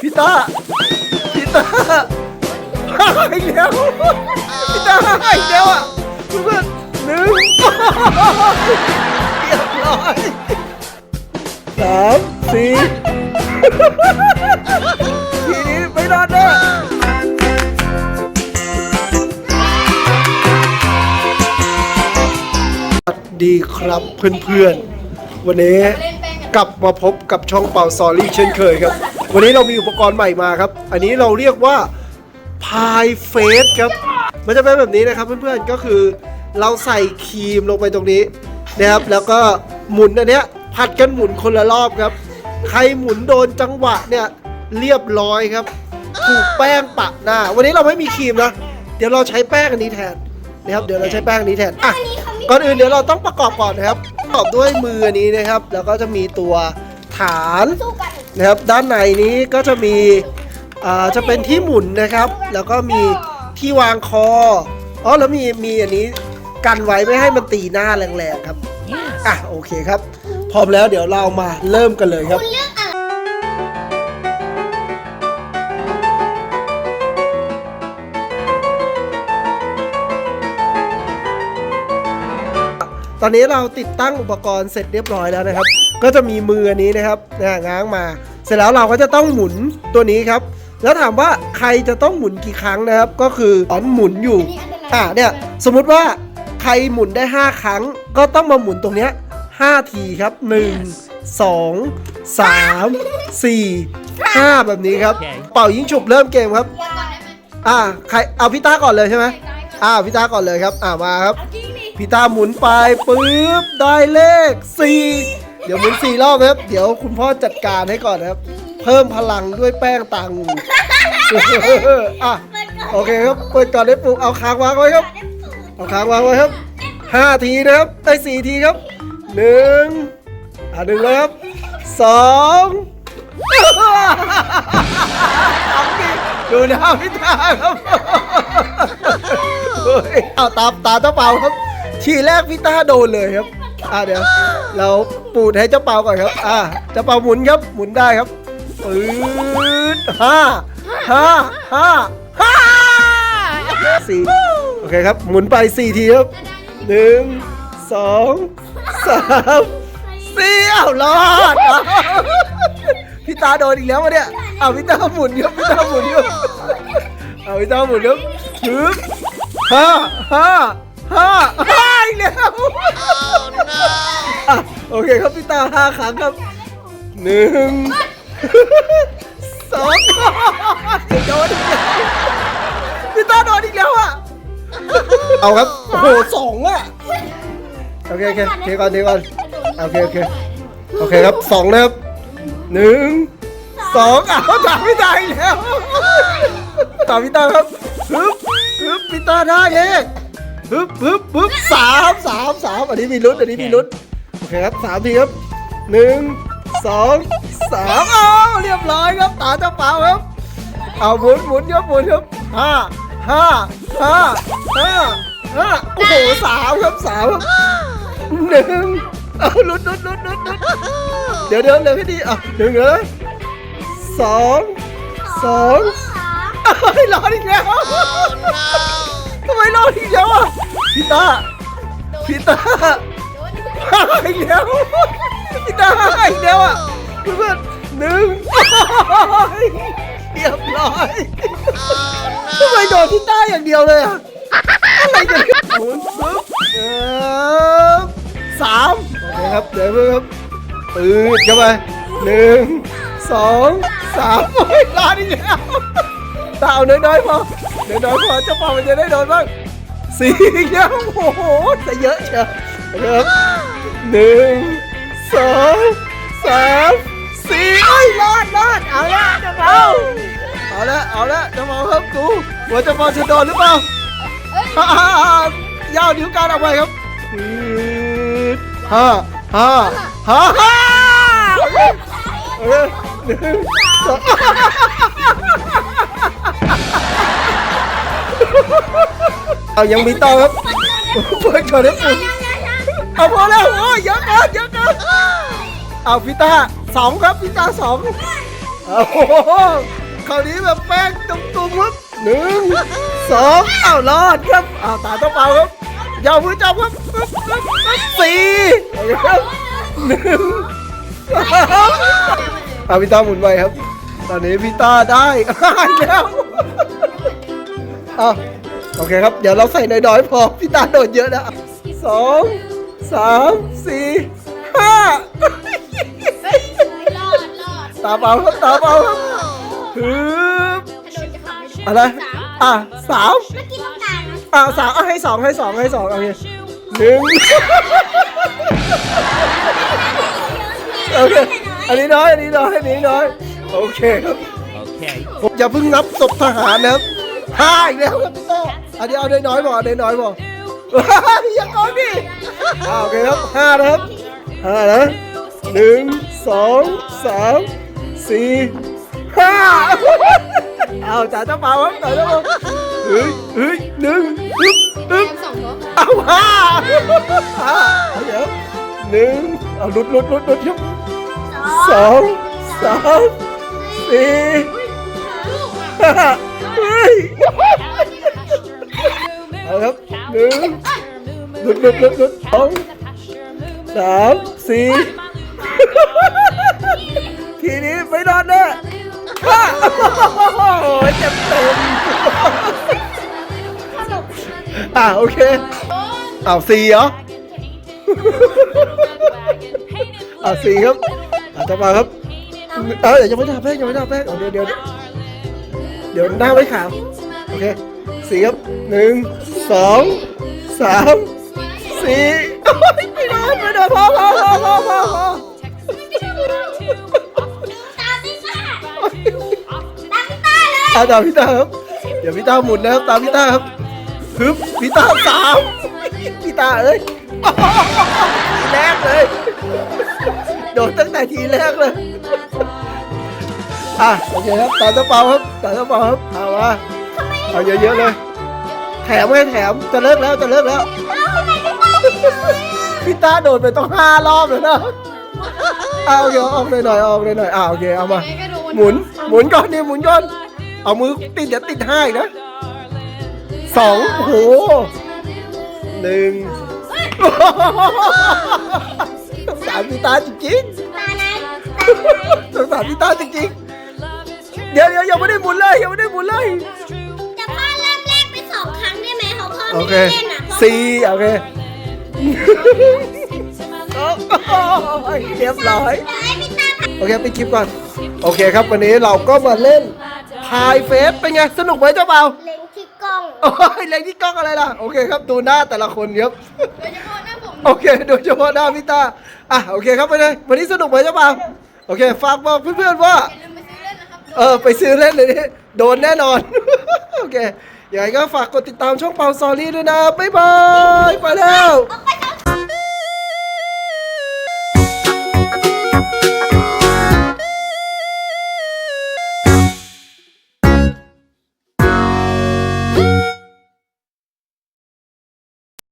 พี่ต้าพี่ต้าอีกแล้วพี่ต้าอีกแล้วอะเพื่อนหนึ่งเรียบร้อยสามสี่ทีนี้ไม่รอดแน่สวัสดีครับเพื่อนๆ วันนี้กลับมาพบกับช่องเป่าซอรี่เช่นเคยครับ วันนี้เรามีอุปกรณ์ใหม่มาครับ อันนี้เราเรียกว่าพายเฟสครับ มันจะเป็นแบบนี้นะครับเพื่อนๆ ก็คือเราใส่ครีมลงไปตรงนี้นะครับ แล้วก็หมุนอันเนี้ยผัดกันหมุนคนละรอบครับ ใครหมุนโดนจังหวะเนี่ยเรียบร้อยครับ ถูกแป้งปะหน้า วันนี้เราไม่มีครีมนะ เดี๋ยวเราใช้แป้งอันนี้แทนนะครับ เดี๋ยวเราใช้แป้งอันนี้แทน อะ ก่อนอื่นเดี๋ยวเราต้องประกอบก่อนนะครับ ประกอบด้วยมืออันนี้นะครับ แล้วก็จะมีตัวฐานสู้กั นนะครับด้านในนี้ก็จะมีอ่าจะเป็นที่หมุนนะครับ แล้วก็มีที่วางคออ๋อแล้วมีมีอันนี้กันไว้ไม่ให้มันตีหน้าแรงๆครับอะโอเคครับพร้อมแล้วเดี๋ยวเรามาเริ่มกันเลยครับคุณเลือกอะไรตอนนี้เราติดตั้งอุปกรณ์เสร็จเรียบร้อยแล้วนะครับ ก็จะมีมืออันนี้นะครับนะง้างมา เสร็จแล้วเราก็จะต้องหมุนตัวนี้ครับ แล้วถามว่าใครจะต้องหมุนกี่ครั้งนะครับ ก็คือตอนหมุนอยู่ อ่าเนี่ยสมมุติว่าใครหมุนได้ 5 ครั้ง ก็ต้องมาหมุนตรงเนี้ย5ทีครับ 1 2 3 4 5 แบบนี้ครับ เป่ายิงฉุบเริ่มเกมครับเลือกก่อนได้ไหมอ่าใครเอาพี่ต้าก่อนเลยใช่ไหมอ่าพี่ต้าก่อนเลยครับ อ่ามาครับเอาจริงดิพี่ตาหมุนไปปึ๊บได้เลข 4 เดี๋ยวหมุน4รอบนะครับ เดี๋ยวคุณพ่อจัดการให้ก่อนนะครับ เพิ่มพลังด้วยแป้งตางูอะโอเคครับ เปิดก่อนได้ปลุกเอาค้างวางไว้ครับ เอาค้างวางไว้ครับ5ทีนะครับได้4ทีครับ1อะหนึ่งเลยครับ2เอาดิดูนะพี่ตาครับเฮ้ยเอาตาตาเจ้าเป่าครับ ทีแรกพี่ต้าโดนเลยครับ อ่าเดี๋ยว เราปูดให้เจ้าเปาก่อนครับ อ่าเจ้าเปาหมุนครับหมุนได้ครับปืดห้าห้าห้าห้าสี่โอเคครับ หมุนไปสี่ทีครับหนึ่งสองสามสี่อ้าวรอดพี่ตาโดนอีกแล้ววะเนี่ยอ้าวพี่ตาหมุนครับพี่ตาหมุนครับเอาพี่ตาหมุนครับฮึบห้าห้า ห้าห้าอีกแล้วอะโอเคครับพี่ตาห้าครั้งครับหนึ่งสองโดนอีกแล้วพี่ตาโดนอีกแล้วอะเอาครับโอ้โหสองอะโอเคโอเคเทก่อนเทก่อนโอเคโอเคโอเคครับสองนะครับหนึ่งสองอะตามพี่ตาอีกแล้วตามพี่ตาครับฮึบฮึบพี่ตาได้เลข ฮึบฮึบฮึบสามสามสามอันนี้มีลุ้นอันนี้มีลุ้นโอเคครับสามทีครับหนึ่งสองสามอ้าวเรียบร้อยครับตาเจ้าเปล่าครับเอาหมุนหมุนครับหมุนครับห้าห้าห้าห้าห้าโอ้โหสามครับสามครับหนึ่งเอาลุ้นลุ้นลุ้นลุ้นลุ้นเดี๋ยวเดี๋ยวเดี๋ยวพี่ดีอะหนึ่งเลยสองสองอ้าวรอดอีกแล้ว ทำไมรอดอีกแล้วอะพี่ตาพี่ตาอีกแล้วพี่ตาอีกแล้วอะเพื่อนๆหนึ่งเรียบร้อยทำไมโดนพี่ตาอย่างเดียวเลยอะอะไรกันหมุนปึ๊บเออสามโอเคครับเดี๋ยวเพิ่มครับปืดเข้าไปหนึ่งสองสามโอ้ยรอดอีกแล้วตาเอาน้อยๆพอ น้อยๆพอเจ้าปอมันจะได้โดนบ้างสี่แล้วโอ้โหจะเยอะเชียวครับหนึ่งสองสามสี่เอ้รอดรอดเอาละเจ้าเปาเอาละเอาละเจ้าเปาครับดูว่าเจ้าเปาจะโดนหรือเปล่าฮ่าฮ่าฮ่ายาวนิ้วกลางออกไปครับปื๊ดฮ่าฮ่าฮ่าฮ่าหนึ่งสอง เอายังมีต่อครับเปิดก่อนนะปุ่นเอาพอแล้วโอ้ยเยอะเกินเยอะเกินเอาพิต้าสองครับพิต้าสองโอ้โหคราวนี้แบบแป้งตุ้มๆครับหนึ่งสองเอารอดครับเอาตาต้องเป่าครับยาวมือจับครับสี่ครับหนึ่งสอาพี่ตาหมุนไปครับ ตอนนี้พี่ตาได้แล้ว อ้าวโอเคครับ เดี๋ยวเราใส่น้อยๆพอพี่ตาโดดเยอะนะสองสามสี่ห้ารอดรอดตาเปล่าครับตาเปล่าครับฮึบโดนจะขับอะไรอะสามเมื่อกี้ต้องการนะอะสามอะให้สองให้สองให้สองโอเคหนึ่งโอเคอันนี้น้อยอันนี้น้อยอันนี้น้อยโอเคครับ Okay. ผมอย่าเพิ่งนับศพทหารนะครับ ห้าอีกแล้วครับพี่โต้อันนี้เอาได้น้อยบอกเอาได้น้อยบอกอย่าโกงดิอ่าโอเคครับห้านะครับห้านะหนึ่งสองสามสี่ห้าเอาจ่าเจ้าเปล่าครับจ่าเจ้าเปล่าเฮ้ยเฮ้ยหนึ่งอึ๊บอึ๊บสองเอาห้าห้าเอาเดี๋ยวหนึ่งเอาหลุดหลุดหลุดหลุดครับสองสามสี่ห้า เฮ้ยเอาครับหนึ่งหลุดหลุดหลุดหลุดสองสามสี่ทีนี้ไม่รอดแน่ห้าโอ้ยเจ็บเต็มอะโอเคเอาสี่เหรออะสี่ครับอะต่อมาครับเออเดี๋ยวยังไม่ทาแป้งยังไม่ทาแป้งเอาเดี๋ยวเดี๋ยวเดี๋ยวหน้าไว้ขาว โอเคสี่ครับหนึ่งสองสามสี่โอ๊ยไม่โดนไม่โดนพอพอพอพอพอพอตามพี่ต้าตามพี่ต้าเลยอะตามพี่ตาครับ เดี๋ยวพี่ตาหมุนนะครับตามพี่ตาครับฮึบพี่ตาสามพี่ตาเอ้ยทีแรกเลย โดนตั้งแต่ทีแรกเลย อะโอเคครับตามตะเปาครับตามตะเปาครับเอามาเอาเยอะๆเลย แถมให้แถมจะเลิกแล้วจะเลิกแล้วพี่ตาโดดไปต้องห้ารอบแล้วนะเอาโอเคเอาออกเลยหน่อยเอาออกเลยหน่อยอ่าโอเคเอามาหมุนหมุนก่อนนี่หมุนก่อนเอามือติดเดี๋ยวติดห้าอีกนะสองโอ้โหหนึ่งสงสารพี่ตาจริงตาไหนๆสงสารพี่ตาจริงๆเดี๋ยวเดี๋ยวยังไม่ได้หมุนเลยยังไม่ได้หมุนเลยจะพ่อเริ่มแรกไปสองครั้งได้ไหมเขาพ่อโอไม่เคได้เล่นอะสี่โอเคโอ้ยเรียบร้อย เดี๋ยวให้พี่ต้าโอเคปิดคลิปก่อน โอเคครับ วันนี้เราก็มาเล่นทายเฟสเป็นไง สนุกไหมเจ้าเปล่าเล็งที่กล้องโอ้ยเล็งที่กล้องอะไรล่ะ โอเคครับ ดูหน้าแต่ละคนครับโดยเฉพาะหน้าผมโอเคโดยเฉพาะหน้าพี่ตาอะโอเคครับไปเลยวันนี้สนุกไหมเจ้าเปล่าโอเค ฝากบอกเพื่อนๆว่า เออ ไปซื้อเล่นเลยนี่โดนแน่นอน โอเคอย่างไรก็ฝากกดติดตามช่องเปาซอรี่ด้วยนะ บ๊ายบาย ไปแล้ว ออกไป